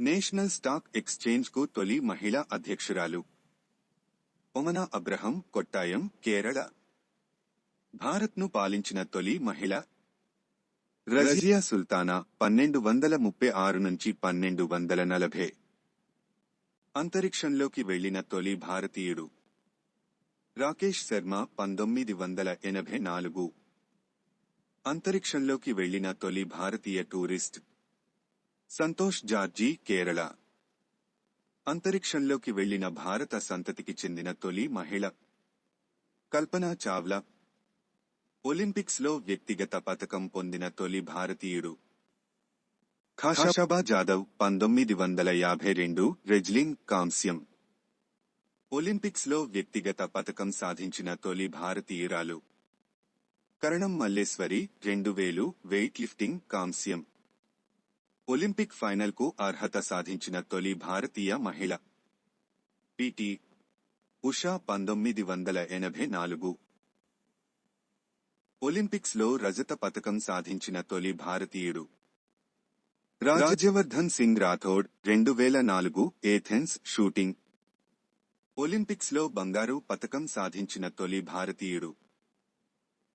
National stock ఎక్స్చేంజ్కు తొలి మహిళా అధ్యక్షురాలు. ఒమనా అబ్రహం కొట్టాయం కేరళ. భారత్ను పాలించిన తొలి మహిళ. రజియా సుల్తానా పన్నెండు వందల ముప్పై ఆరు నుంచి పన్నెండు వందల నలభై. అంతరిక్షంలోకి వెళ్ళిన తొలి భారతీయుడు. రాకేష్ శర్మ పంతొమ్మిది వందల ఎనభై నాలుగు. అంతరిక్షంలోకి వెళ్ళిన తొలి భారతీయ టూరిస్ట్. సంతోష్ జార్జీ కేరళ. అంతరిక్షంలోకి వెళ్ళిన భారత సంతతికి చెందిన తొలి మహిళ. కల్పనా చావ్లా. ఒలింపిక్స్లో వ్యక్తిగత పతకం పొందిన తొలి భారతీయుడు. ఖాషాబా జాదవ్ పంతొమ్మిది వందల యాభై రెండు రెజ్లింగ్ కాంస్యం. ఒలింపిక్స్లో వ్యక్తిగత పతకం సాధించిన తొలి భారతీయురాలు. కరణం మల్లేశ్వరి రెండు వేలు వెయిట్ లిఫ్టింగ్ కాంస్యం. ఒలింపిక్ ఫైనల్కు అర్హత సాధించిన తొలి భారతీయ మహిళ. పిటి ఉషా పంతొమ్మిది వందల ఎనభై నాలుగు. ఒలింపిక్స్లో రజత పతకం సాధించిన తొలి భారతీయుడు. రాజ్యవర్ధన్ సింగ్ రాథోడ్ రెండు వేల నాలుగు ఏథెన్స్ షూటింగ్. ఒలింపిక్స్లో బంగారు పతకం సాధించిన తొలి భారతీయుడు.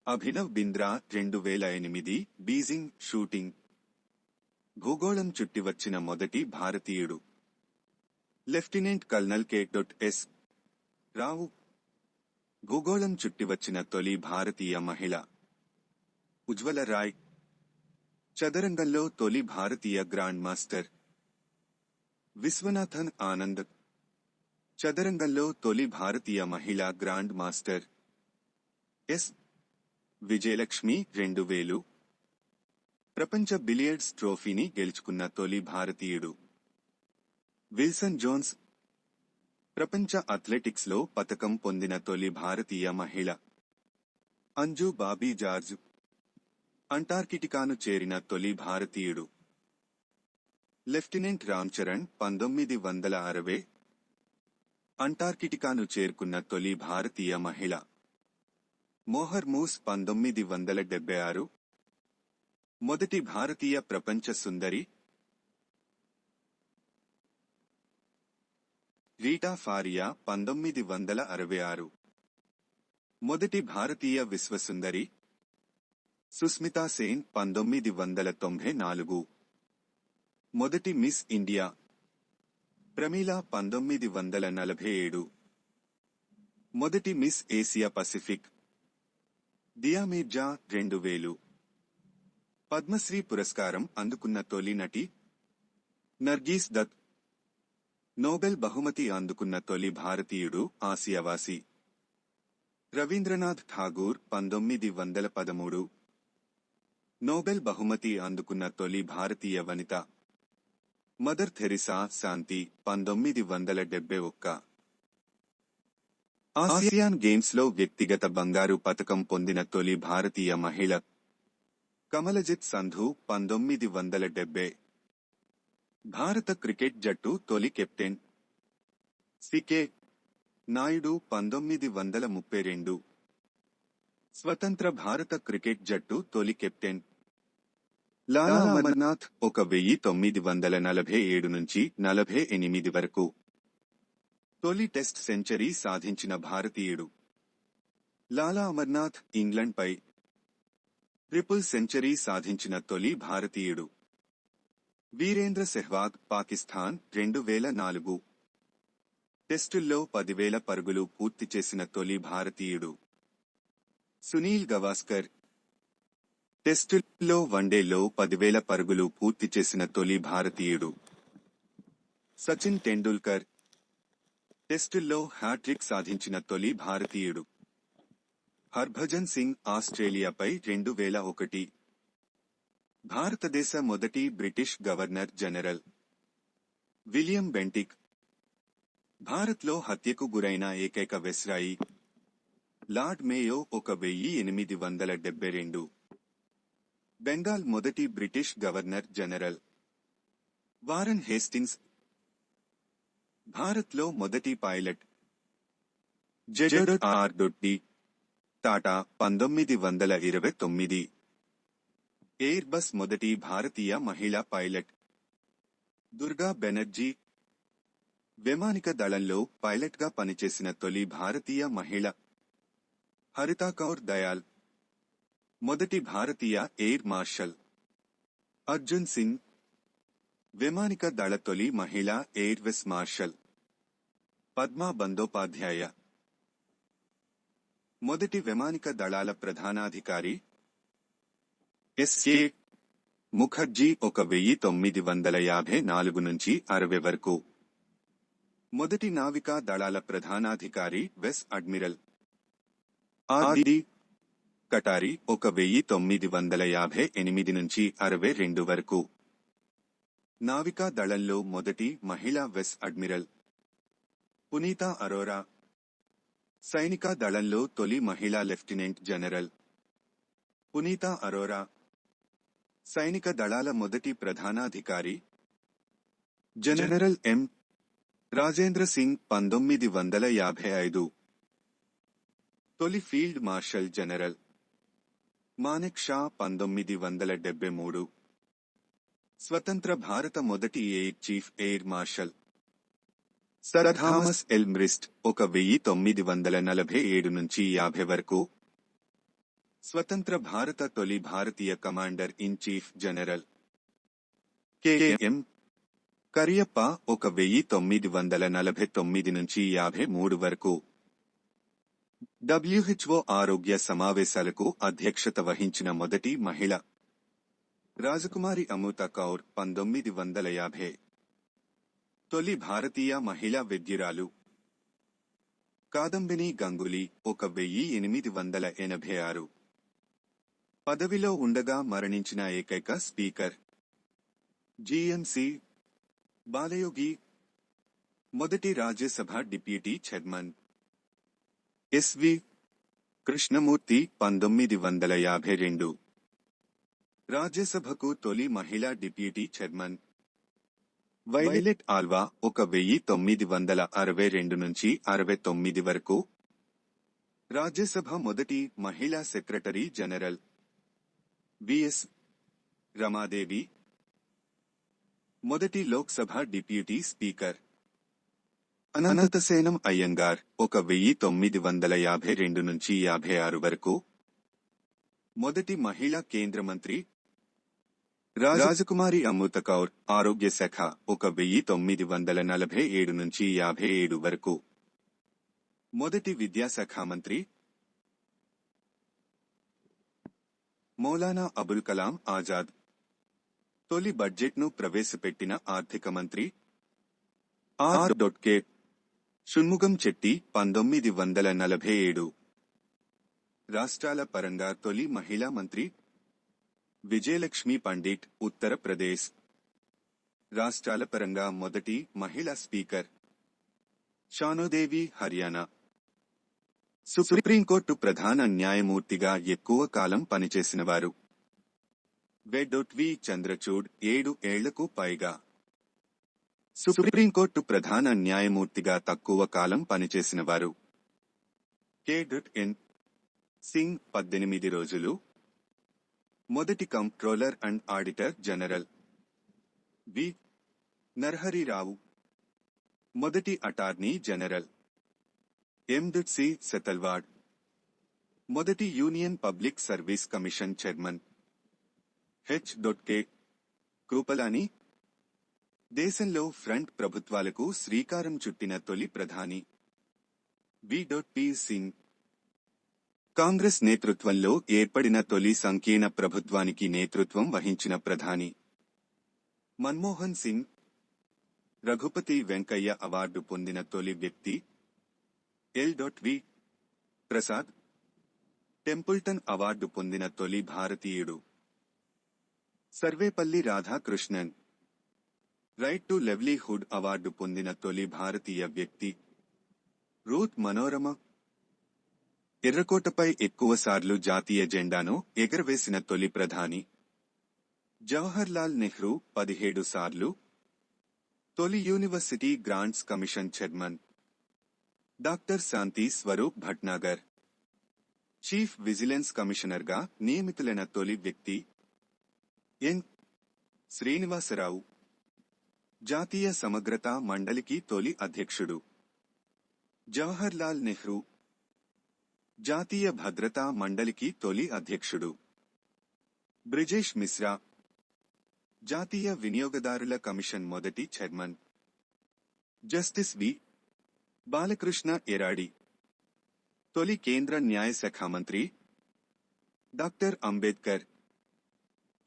అభినవ్ బింద్రా రెండు వేల ఎనిమిది బీజింగ్ షూటింగ్. భూగోళం చుట్టి వచ్చిన మొదటి భారతీయుడు. Lieutenant colonel K. Dot S. Rao. భూగోళం చుట్టి వచ్చిన తొలి భారతీయ మహిళ. ఉజ్వల రాయ్. చదరంగంలో తొలి భారతీయ గ్రాండ్ మాస్టర్. విశ్వనాథన్ ఆనంద్. చదరంగంలో తొలి భారతీయ మహిళా గ్రాండ్ మాస్టర్. ఎస్. విజయలక్ష్మి రెండు వేలు. ప్రపంచ బిలియర్డ్స్ ట్రోఫీని గెలుచుకున్న తొలి భారతీయుడు. విల్సన్ జోన్స్ ప్రపంచ అథ్లెటిక్స్లో పతకం పొందిన తొలి భారతీయ మహిళ. అంజు బాబీ జార్జ్ అంటార్కిటికాను చేరిన తొలి భారతీయుడు. లెఫ్టినెంట్ రామ్ చరణ్ పంతొమ్మిది వందల అరవై అంటార్కిటికాను చేరుకున్న తొలి భారతీయ మహిళ. మోహర్ మూస్ పంతొమ్మిది వందల డెబ్బై ఆరు మొదటి భారతీయ ప్రపంచ సుందరి. రీటా ఫారియా పంతొమ్మిది వందల అరవై ఆరు. మొదటి భారతీయ విశ్వసుందరి. సుస్మితా సేన్ పంతొమ్మిది వందల తొంభై నాలుగు. మొదటి మిస్ ఇండియా. ప్రమీల పంతొమ్మిది వందల నలభై ఏడు. మొదటి Miss Asia Pacific. Dia Mirza రెండు వేలు. పద్మశ్రీ పురస్కారం అందుకున్న తొలి నటి నర్గీస్ దత్ నోబెల్ బహుమతి అందుకున్న తొలి భారతీయుడు ఆసియావాసి. రవీంద్రనాథ్ ఠాగూర్ పంతొమ్మిది వందల పదమూడు. నోబెల్ బహుమతి అందుకున్న తొలి భారతీయ వనిత మదర్ థెరిసా శాంతి పంతొమ్మిది వందల డెబ్బై ఒక్క. ఆసియాన్ గేమ్స్లో వ్యక్తిగత బంగారు పతకం పొందిన తొలి భారతీయ మహిళ కమలజిత్ సంధు పంతొమ్మిది వందల డెబ్బై. భారత క్రికెట్ జట్టు తొలి కెప్టెన్. సికే నాయుడు పంతొమ్మిది వందల ముప్పై రెండు. స్వతంత్ర భారత క్రికెట్ జట్టు తొలి కెప్టెన్. లాలా అమర్నాథ్ ఒక వెయ్యి తొమ్మిది వందల నలభై ఏడు నుంచి నలభై ఎనిమిది వరకు. తొలి టెస్ట్ సెంచరీ సాధించిన భారతీయుడు. లాలా అమర్నాథ్ ఇంగ్లండ్పై ట్రిపుల్ సెంచరీ సాధించిన తొలి భారతీయుడు. వీరేంద్ర సెహ్వాగ్ పాకిస్తాన్ రెండు వేల నాలుగు. టెస్టుల్లో పదివేల పరుగులు పూర్తి చేసిన తొలి భారతీయుడు. సునీల్ గవాస్కర్. టెస్టుల్లో వన్డేలో పదివేల పరుగులు పూర్తి చేసిన తొలి భారతీయుడు. సచిన్ టెండూల్కర్. టెస్టుల్లో హ్యాట్రిక్ సాధించిన తొలి భారతీయుడు. హర్భజన్ సింగ్ ఆస్ట్రేలియాపై రెండు వేల ఒకటి. భారతదేశ మొదటి British governor general. William Bentinck. భారత్లో హత్యకు గురైన ఏకైక వెస్రాయి. లార్డ్ మేయో ఒక వెయ్యి ఎనిమిది వందల డెబ్బై రెండు. బెంగాల్ మొదటి British governor general. Warren Hastings. భారత్లో మొదటి pilot. Z R dot D. Tata పంతొమ్మిది వందల ఇరవై తొమ్మిది. ఎయిర్ బస్ మొదటి భారతీయ మహిళా పైలట్. దుర్గా బెనర్జీ వైమానిక దళంలో పైలట్గా పనిచేసిన తొలి భారతీయ మహిళ. హరితా కౌర్ దయాల్. మొదటి భారతీయ ఎయిర్ మార్షల్. అర్జున్ సింగ్. వైమానిక దళ తొలి మహిళా ఎయిర్వేస్ మార్షల్. పద్మా బందోపాధ్యాయ. మొదటి వైమానిక దళాల ప్రధానాధికారి ఎస్ఏ ముఖర్జీ ఒక వెయ్యి తొమ్మిది వందల యాభై నాలుగు నుంచి అరవై వరకు. మొదటి నావికా దళాల ప్రధానాధికారి వెస్ అడ్మిరల్ ఆది కటారి ఒక వెయ్యి తొమ్మిది వందల యాభై ఎనిమిది నుంచి అరవై రెండు వరకు. నావికా దళంలో మొదటి మహిళా వెస్ అడ్మిరల్ పునీత అరోరా సైనిక దళంలో తొలి మహిళా లెఫ్టినెంట్ జనరల్. పునీత అరోరా. సైనిక దళాల మొదటి ప్రధానాధికారి. జనరల్ ఎం. రాజేంద్ర సింగ్ పంతొమ్మిది వందల యాభై ఐదు. తొలి field marshal general. Manek Shaw పంతొమ్మిది వందల డెబ్బై మూడు. స్వతంత్ర భారత మొదటి air chief air marshal. Sir Thomas Elmhirst ఒక వెయ్యి తొమ్మిది వందల నలభై ఏడు నుంచి యాభై వరకు. స్వతంత్ర భారత తొలి భారతీయ commander in chief general. KM Cariappa ఒక వెయ్యి తొమ్మిది వందల నలభై తొమ్మిది నుంచి యాభై మూడు వరకు. డబ్ల్యూహెచ్ఓ ఆరోగ్య సమావేశాలకు అధ్యక్షత వహించిన మొదటి మహిళ. రాజకుమారి అమృత కౌర్ పంతొమ్మిది వందల యాభై. తొలి భారతీయ మహిళా వైద్యురాలు కాదంబిని గంగులీ ఒక వెయ్యి ఎనిమిది వందల ఎనభై ఆరు. పదవిలో ఉండగా మరణించిన ఏకైక స్పీకర్. జీఎంసీ బాలయోగి మొదటి Rajya Sabha deputy chairman. SV Krishnamurthy పంతొమ్మిది వందల యాభై రెండు. రాజ్యసభకు తొలి మహిళా డిప్యూటీ చైర్మన్. వైలెట్ ఆల్వా ఒక వెయ్యి తొమ్మిది వందల అరవై రెండు నుంచి అరవై తొమ్మిది వరకు. రాజ్యసభ మొదటి మహిళా సెక్రటరీ జనరల్. విఎస్ రమాదేవి. మొదటి లోక్సభ డిప్యూటీ స్పీకర్. అనంతసేనం అయ్యంగార్ ఒక వెయ్యి తొమ్మిది వందల యాభై రెండు నుంచి యాభై ఆరు వరకు. మొదటి మహిళా కేంద్ర మంత్రి రాజకుమారి అమృత కౌర్ ఆరోగ్య శాఖ ఒక వెయ్యి తొమ్మిది వందల నలభై ఏడు నుంచి యాభై ఏడు వరకు. మొదటి విద్యాశాఖ మంత్రి మౌలానా అబుల్ కలాం ఆజాద్. తొలి బడ్జెట్ను ప్రవేశపెట్టిన ఆర్థిక మంత్రి ఆర్ డొట్కే షణ్ముగం చెట్టి పంతొమ్మిది వందల నలభై ఏడు. రాష్ట్రాల పరంగా తొలి మహిళా మంత్రి విజయలక్ష్మి పండిట్ ఉత్తరప్రదేశ్ రాష్ట్రాల పరంగా మొదటి మహిళా స్పీకర్. షానోదేవి హర్యానా. సుప్రీంకోర్టు ప్రధాన న్యాయమూర్తిగా ఎక్కువ కాలం పనిచేసినవారు. వెడొట్వి చంద్రచూడ్ ఏడు ఏళ్ళకు పైగా. సుప్రీంకోర్టు ప్రధాన న్యాయమూర్తిగా తక్కువ కాలం పనిచేసినవారు. కేడట్ ఎన్. సింగ్ పద్దెనిమిది రోజులు. మొదటి comptroller and auditor general. V. Narahari Rao మొదటి attorney general. M dot C. Setalvad మొదటి union public service commission chairman. H. Dot K Kripalani దేశంలో ఫ్రంట్ ప్రభుత్వాలకు శ్రీకారం చుట్టిన తొలి ప్రధాని. V. Dot P. Singh Congress నేతృత్వంలో ఏర్పడిన తొలి సంకీర్ణ ప్రభుత్వానికి నేతృత్వం వహించిన ప్రధాని మన్మోహన్ సింగ్ రఘుపతి వెంకయ్య అవార్డు పొందిన తొలి వ్యక్తి L dot V Prasad Templeton award పొందిన తొలి భారతీయుడు Sarvepalli Radhakrishnan. Right to livelihood award పొందిన తొలి భారతీయ వ్యక్తి రూత్ మనోరమ ఎర్రకోటపై ఎక్కువసార్లు జాతీయ జెండాను ఎగరవేసిన తొలి ప్రధాని జవహర్లాల్ నెహ్రూ పదిహేడు సార్లు తొలి university grants commission chairman. Doctor Shanti Swarup Bhatnagar. Chief vigilance కమిషనర్గా నియమితులైన తొలి వ్యక్తి ఎన్. శ్రీనివాసరావు. జాతీయ సమగ్రతా మండలికి తొలి అధ్యక్షుడు. జవహర్లాల్ నెహ్రూ జాతీయ భద్రతా మండలికి తొలి అధ్యక్షుడు. బ్రిజేష్ మిశ్రా జాతీయ వినియోగదారుల కమిషన్ మొదటి chairman. Justice V. Balakrishna Eradi. తొలి కేంద్ర న్యాయశాఖ మంత్రి. డాక్టర్ అంబేద్కర్.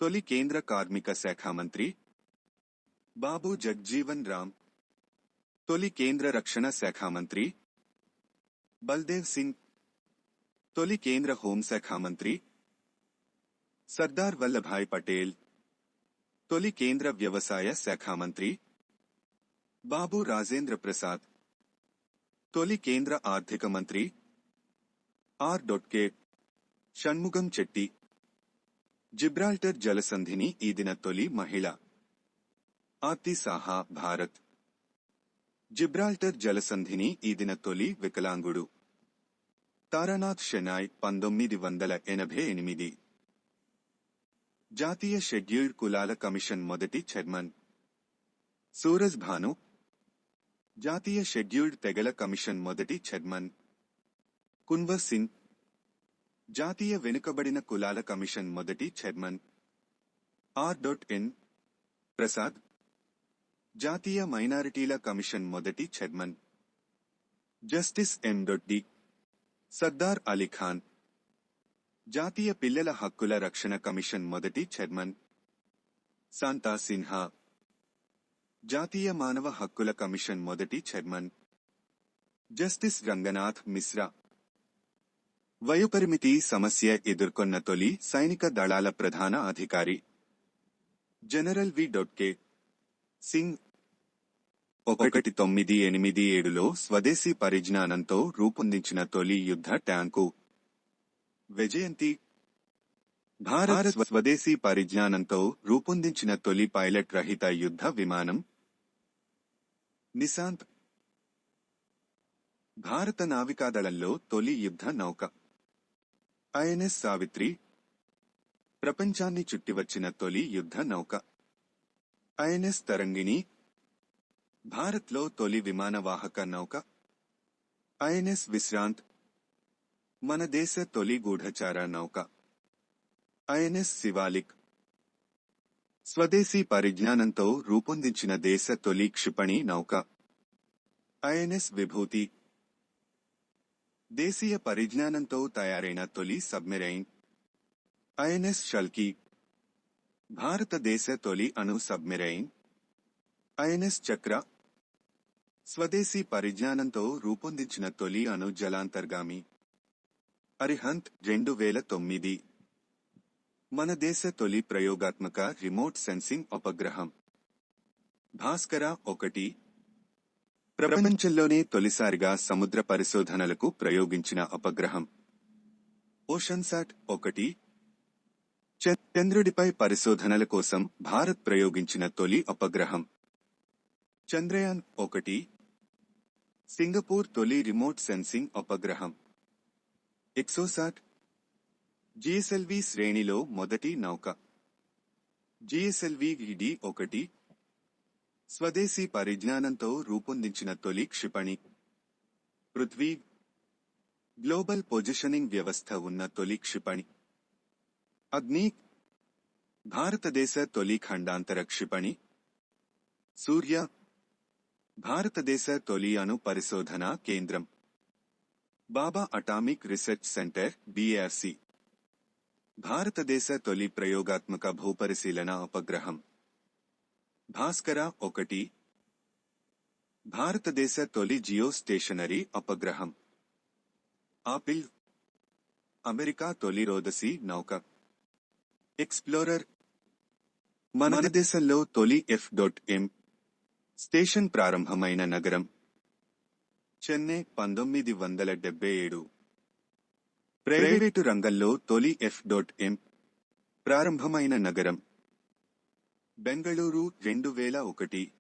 తొలి కేంద్ర కార్మిక శాఖ మంత్రి. బాబు జగ్జీవన్ రామ్. తొలి కేంద్ర రక్షణ శాఖ మంత్రి. బల్దేవ్ సింగ్ తొలి కేంద్ర హోంశాఖ మంత్రి సర్దార్ వల్లభాయ్ పటేల్ తొలి కేంద్ర వ్యవసాయ శాఖ మంత్రి బాబు రాజేంద్ర ప్రసాద్ తొలి కేంద్ర ఆర్థిక మంత్రి ఆర్ డొట్కే షణ్ముగం చెట్టి జిబ్రాల్టర్ జలసంధిని ఈ దిన తొలి మహిళ ఆర్తి సాహా భారత్ జిబ్రాల్టర్ జలసంధిని ఈ దిన తొలి వికలాంగుడు తారానాథ్ షెనాయ్ పంతొమ్మిది వందల ఎనభై ఎనిమిది జాతీయ షెడ్యూల్డ్ కులాల కమిషన్ మొదటి చైర్మన్ సూరజ్ భాను జాతీయ షెడ్యూల్డ్ తెగల కమిషన్ మొదటి చైర్మన్ కున్వర్ సింగ్ జాతీయ వెనుకబడిన కులాల కమిషన్ మొదటి chairman R dot N Prasad జాతీయ మైనారిటీల కమిషన్ మొదటి chairman justice M Doddi Sardar Ali Khan జాతీయ పిల్లల హక్కుల రక్షణ కమిషన్ మొదటి చైర్మన్ శాంతా సిన్హా జాతీయ మానవ హక్కుల కమిషన్ మొదటి చైర్మన్ జస్టిస్ రంగనాథ్ మిశ్రా. వయోపరిమితి సమస్య ఎదుర్కొన్న తొలి సైనిక దళాల ప్రధాన అధికారి జనరల్ వి. డొట్కే సింగ్ ఒకటి తొమ్మిది ఎనిమిది ఏడులో స్వదేశీ పరిజ్ఞానంతో రూపొందించిన తొలి యుద్ధ ట్యాంకు. విజయంతి. భారత్ స్వదేశీ పరిజ్ఞానంతో రూపొందించిన తొలి పైలట్ రహిత యుద్ధ విమానం. నిశాంత్. భారత నావికాదళంలో తొలి యుద్ధ నౌక. ఐఎన్ఎస్ సావిత్రి. ప్రపంచాన్ని చుట్టివచ్చిన తొలి యుద్ధ నౌక. ఐఎన్ఎస్ తరంగిణి. భారత్లో తొలి విమానవాహక నౌక ఐఎన్ఎస్ విశ్రాంత్ మన దేశ తొలి గూఢచార నౌక ఐఎన్ఎస్ శివాలిక్ స్వదేశీ పరిజ్ఞానంతో రూపొందించిన దేశ తొలి క్షిపణి నౌక ఐఎన్ఎస్ విభూతి దేశీయ పరిజ్ఞానంతో తయారైన తొలి సబ్మెరైన్ ఐఎన్ఎస్ షల్కీ భారతదేశ తొలి అణు సబ్మెరైన్ ఐఎన్ఎస్ చక్ర స్వదేశీ పరిజ్ఞానంతో రూపొందించిన తొలి అణు జలాంతర్గామి అరిహంత్ రెండు వేల తొమ్మిది. మన దేశ తొలి ప్రయోగాత్మక రిమోట్ సెన్సింగ్ ఉపగ్రహం. భాస్కర ఒకటి. ప్రపంచంలోనే తొలిసారిగా సముద్ర పరిశోధనలకు ప్రయోగించిన ఉపగ్రహం. ఓషన్సాట్ ఒకటి. చంద్రుడిపై పరిశోధనల కోసం భారత్ ప్రయోగించిన తొలి ఉపగ్రహం. చంద్రయాన్ ఒకటి. సింగపూర్ తొలి రిమోట్ సెన్సింగ్ ఉపగ్రహం. ఎక్సోసాట్ జిఎస్ఎల్వి శ్రేణిలో మొదటి నౌక. జిఎస్ఎల్వి డి ఒకటి. స్వదేశీ పరిజ్ఞానంతో రూపొందించిన తొలి క్షిపణి. పృథ్వీ గ్లోబల్ పొజిషనింగ్ వ్యవస్థ ఉన్న తొలి క్షిపణి. అగ్ని భారతదేశ తొలి ఖండాంతర క్షిపణి. సూర్య భారతదేశ తొలి అణు పరిశోధన కేంద్రం. Bhabha atomic research centre BRC భారతదేశ తొలి ప్రయోగాత్మక భూపరిశీలన ఉపగ్రహం. భాస్కర ఒకటి. భారతదేశ తొలి జియో స్టేషనరీ ఉపగ్రహం. ఆపిల్. అమెరికా తొలి రోదసి నౌక. ఎక్స్ప్లోరర్. మన దేశంలో తొలి ఎఫ్ డాట్ ఎం స్టేషన్ ప్రారంభమైన నగరం. చెన్నై పంతొమ్మిది వందల డెబ్బై ఏడు. ప్రైవేటు రంగంలో తొలి ఎఫ్ డాట్ ఎం ప్రారంభమైన నగరం. బెంగళూరు రెండు వేల ఒకటి.